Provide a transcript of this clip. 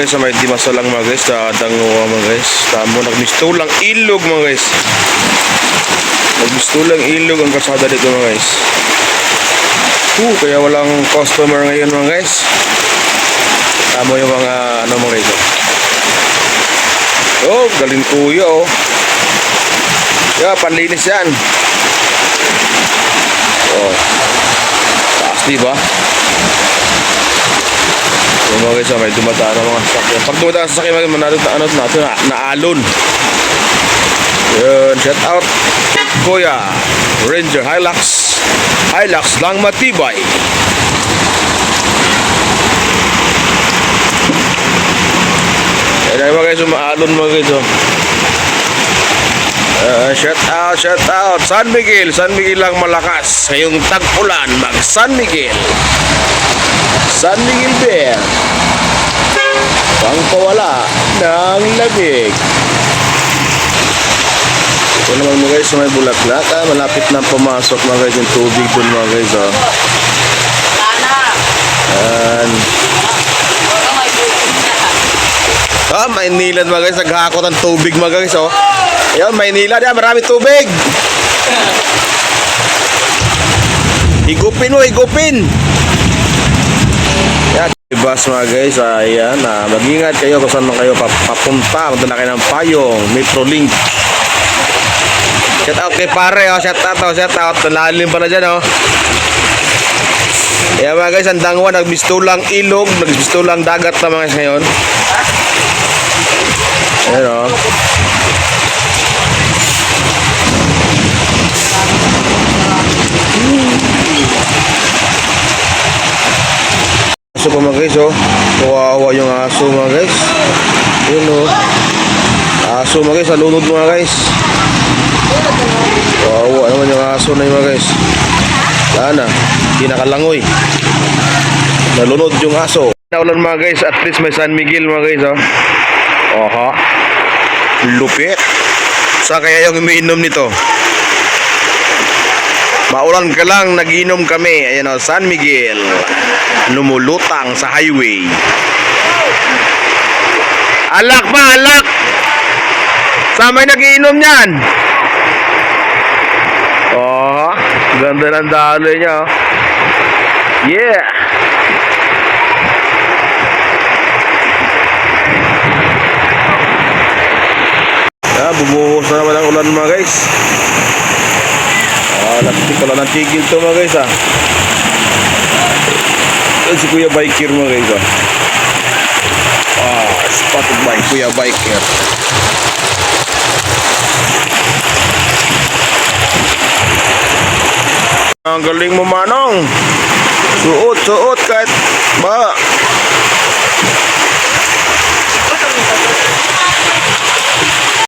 guys, may dimasa lang mga guys, sa danguwa mga guys. Tamo, nagmistulang ilog mga guys. Nagmistulang ilog ang kasada dito mga guys. Uh, kaya walang customer ngayon mga guys. Tamo yung mga ano mga guys. oh. Oh, galing kuya oh. Yeah, panlinis yan. Oh. Taas diba? Yung mga guys, may dumadaan ng mga sasakyan. Pag dumadaan sa sasakyan, mga manalo na ano na, naalon. Yun, shout out. Kuya, Ranger Hilux. Hilux lang matibay. Yan mga guys, umaalon mga guys. Uh, shout out, shout out. San Miguel, San Miguel lang malakas. Ngayong tag-ulan, mag San Miguel. San Miguel Bear. Pangpawala ng lamig. Ito naman mga guys, may bulaklak. Ah, malapit na pumasok mga guys yung tubig dun mga guys. Oh. Yan. Ah, may nilad mga guys. Naghakot ang tubig mga guys. Oh. Ayan, may nilad. Yan, marami tubig. Higupin mo, higupin. Bus mga guys, ayan, ah, mag-ingat kayo kung saan man kayo pap- papunta, magdala kayo ng payong, Metrolink. Shout out kay pare, oh, shout out, oh, shout out, nalalim pa na dyan, oh. Ayan mga guys, ang dangwa, nagmistulang ilog, nagmistulang dagat na mga guys ngayon. Ayan, oh. Aso pa mga guys, oh. Kawawa yung aso mga guys. Yun, oh. Aso mga guys, alunod mga guys. Kawawa naman yung aso na yun mga guys. Wala na. Hindi nakalangoy. Nalunod yung aso. Naulan mga guys, at least may San Miguel mga guys, oh. Oha. Lupit. Sa kaya yung umiinom nito? Maulan ka lang, nagiinom kami. Ayan o, San Miguel. Lumulutang sa highway. Alak pa, alak! Samay nagiinom niyan. Oh, ganda ng daloy niya. oh. Yeah! Ah, na naman ang ulan mga guys. Natin pala ng tigil to mga guys ah. Yan si Kuya Biker mga guys ah. Ah, spotted by Kuya Biker. Ang galing mo manong. Suot, suot kahit ba